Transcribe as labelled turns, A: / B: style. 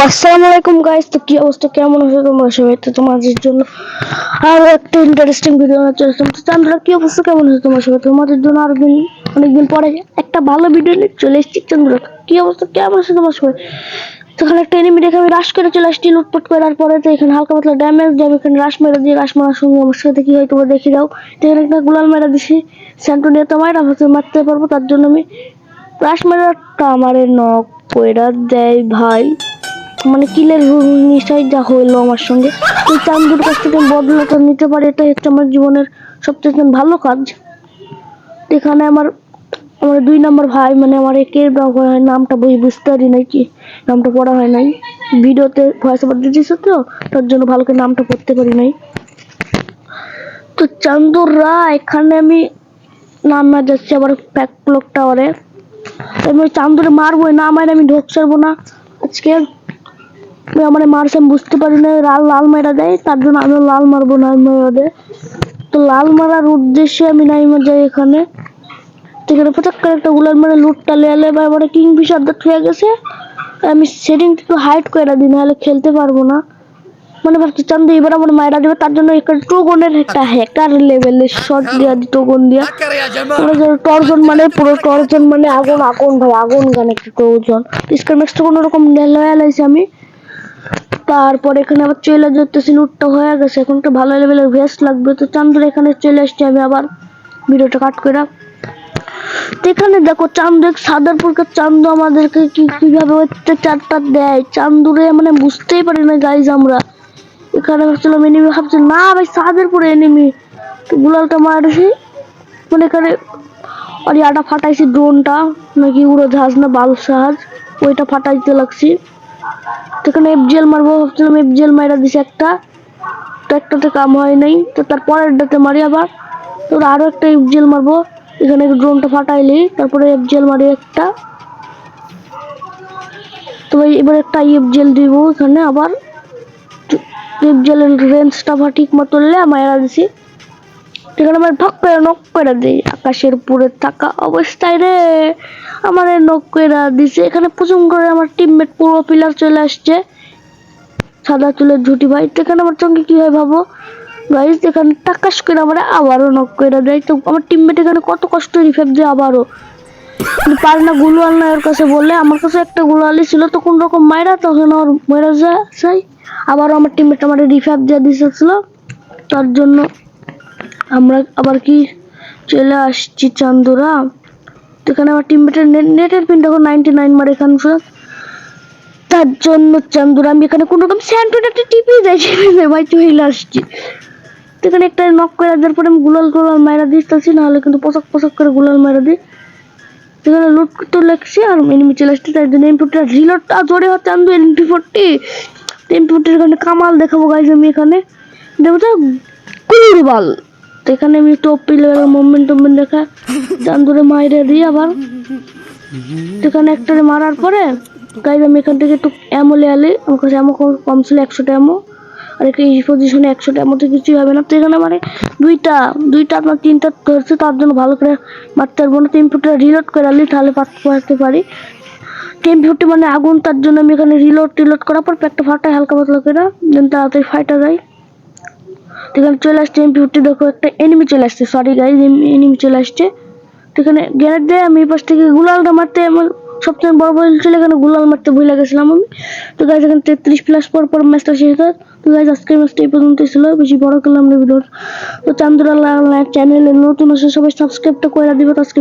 A: আসসালামু আলাইকুম গাইস তো কি অবস্থা? কেমন আছো তোমরা সবাই? তো তোমাদের জন্য আরও একটা ইন্টারেস্টিং ভিডিও নিয়ে আসলাম। তো চান্দরা কি অবস্থা? কেমন আছো তোমার সবাই? তোমাদের জন্য আরও দিন, অনেকদিন পরে একটা ভালো ভিডিও নিয়ে চলে এসেছি। চান্দরা কি অবস্থা? কেমন আছো তোমার সবাই? তো এখানে একটা এনিমি দেখে আমি রাশ করে চলে আসছি লুটপাট করার পরে। তো এখানে হালকা পাতলা ড্যামেজ দিয়ে আমি এখানে রাশ মেরে দিয়ে রাশ মারার সঙ্গে আমার সাথে কি হয় তোমরা দেখে দাও তো এখানে একটা গুলাল মেরা দিছি। স্যান্টোনিয়া তো মায়েরা হচ্ছে মারতে পারব। তার জন্য আমি রাশ মেরাটা আমার নক কইরা দেয় ভাই। মানে কিলের নিশ্চয় যা হইল আমার সঙ্গে। এই চান্দুর কাছ থেকে বদলাটা নিতে পারি, এটাই হচ্ছে আমার জীবনের সবচেয়ে ভালো কাজ। এখানে আমার আমার দুই নম্বর ভাই মানে আমার একের নামটা বই বুঝতে পারি নাই কি, নামটা পড়া হয় নাই। ভিডিওতে ভয়েস ওভার দিতেছে তো, তার জন্য ভালো করে নামটা পড়তে পারি নাই। তো চান্দুর রা, এখানে আমি নামা যাচ্ছি, আবার প্যাক ক্লক টাওয়ারে আমি চান্দুরে মারবো, না মারে আমি ঢোক ছাড়বো না। আজকে আমার মারছে, আমি বুঝতে পারি না লাল লাল মেরা দেয়, তার জন্য আমি লাল মারবো না মেরা দেয় তো লাল মারার উদ্দেশ্যে আমি নাইমা যাই এখানে। এখানে করে একটা গুলার মানে লুটটা বা আমার কিং ফিশার হয়ে গেছে। আমি সেটিং একটু হাইট করে দিই, নাহলে খেলতে পারব না। মানে ভাবছি, চান্দু এবার আমার মায়েরা দেবে, তার জন্য এখানে টোগনের একটা হ্যাকার লেভেলের শট দিয়া দি টোগন দিয়া। যে টর্জন মানে পুরো টর্জন মানে আগুন আগুন, ভাই, আগুন গান একটা টর্জন। স্কার ম্যাক্সটা কোনো রকম আমি। তারপর এখানে আবার চলে যেতেছি লুটটা হয়ে গেছে। এখন তো ভালো লেভেলের ভেস্ট লাগবে। তো চান্দুর এখানে চলে আসছি আমি আবার। ভিডিওটা কাট করে এখানে দেখো, চান্দু এক সাদারপুরকে চান্দু আমাদেরকে কি, কীভাবে অত্যাচারটা দেয়? চান্দুরে মানে বুঝতেই পারি না গাইজ আমরা। এখানে ভাবছিলাম এনিমি ভাবছি না ভাই, সাদেরপুরে এনিমি তো গুলালটা মারছি। মানে এখানে, আর ইয়াটা ফাটাইছি ড্রোনটা নাকি উড়োজাহাজ না বাল জাহাজ ওইটা ফাটাইতে লাগছি। তো এখানে এফজিএল মারবো, ভাবছিলাম এফজিএল মাইরা দিছে একটা। তো একটাতে কাম হয় নাই, তো তার পরের ডাতে মারি আবার। তো আরও একটা এফজিএল মারবো, এখানে ড্রোনটা ফাটাইলি, তারপরে এফজিএল মারি একটা। তো এবার একটা এফজিএল দিব এখানে আবার। এফজিএলের রেঞ্জটা ঠিক মতো মাইরা দিছি। এখানে আমার ভক করে নক করে দিই। আকাশের উপরে থাকা অবস্থায় রে। আমার নক করে দিছে। এখানে প্রচুর করে আমার টিমমেট পুরো পিলার চলে আসছে। সাদা চুলের ঝুটি ভাই। এখানে আমার সঙ্গে কি হয় ভাবো? গাইজ এখানে টাকাস করে আমার আবারও নক করে দেয়। তো আমার টিমমেট এখানে কত কষ্ট রিফেপ দিয়ে আবারও। পারে না গুলো আল্লাহ ওর কাছে বললে, আমার কাছে একটা গুলো আলি ছিল, তো কোন রকম মাইরা, তখন ওর মেরা যায় আবারও আমার টিমমেট আমার রিফেপ দিয়ে দিয়েছিল তার জন্য আমরা আবার কি চলে আসছি চান্দুরা? তো এখানে আমার টিমমেটের নেটের পিন তখন নাইনটি নাইন মারে এখানে তার জন্য চান্দুরা, আমি এখানে কোনো রকম স্যান্টোটা টিপে যাই টিপে ভাই চলে আসছি। তো এখানে একটা নক করে দেওয়ার পরে আমি গুলাল গুলাল মাইরা দিতেছি নাহলে কিন্তু পোশাক পোশাক করে গুলাল মাইরা দিই। সেখানে লুট করতে লাগছে, আর এনিমি চলে আসছে তাই জন্য এমপিটা রিলোডটা জোরে হচ্ছে চান্দু এমপি ফোরটি এমপি ফোরটির এখানে কামাল দেখাবো গাইজ আমি এখানে। দেখো তো কুড়বাল তো এখানে আমি টপি লেভেলের মুভমেন্ট টুভমেন্ট দেখা। চান্দুরে মাইরে দিই আবার। এখানে একটা মারার পরে গাইজ আমি এখান থেকে একটু অ্যামো লেয়ালি আমার কাছে অ্যামো কম ছিল একশোটা অ্যামো আর এই পজিশনে একশোটা অ্যামো তো কিছুই হবে না। তো এখানে মানে দুইটা দুইটা আপনার তিনটা ধরছে, তার জন্য ভালো করে মারতে পারব না। ফুটটা রিলোড করে আলি, তাহলে পারতে পারি। টেম ফিফটি মানে আগুন, তার জন্য আমি এখানে রিলোড টিলোড করার পর একটা ফাটাই হালকা পাতলা করে। দেন তাড়াতাড়ি ফাইটা যায়। এখানে চলে আসছে এম ফিফটি দেখো, একটা এনিমি চলে আসছে সরি গাইজ এনিমি চলে আসছে। তো এখানে গ্যারেট দিয়ে, আমি পাশ থেকে গুলালটা মারতে, আমার সবথেকে বড় বড় ছিল এখানে গুলাল মারতে ভুলে গেছিলাম আমি। তো গাইজ এখানে তেত্রিশ প্লাস পর পর ম্যাচটা শেষ হয়। তো গাইজ আজকের ম্যাচটা এই পর্যন্ত ছিল, বেশি বড় করলাম না ভিডিও তো চান্দুরা চ্যানেলে নতুন আসে সবাই সাবস্ক্রাইবটা করে দিবে আজকে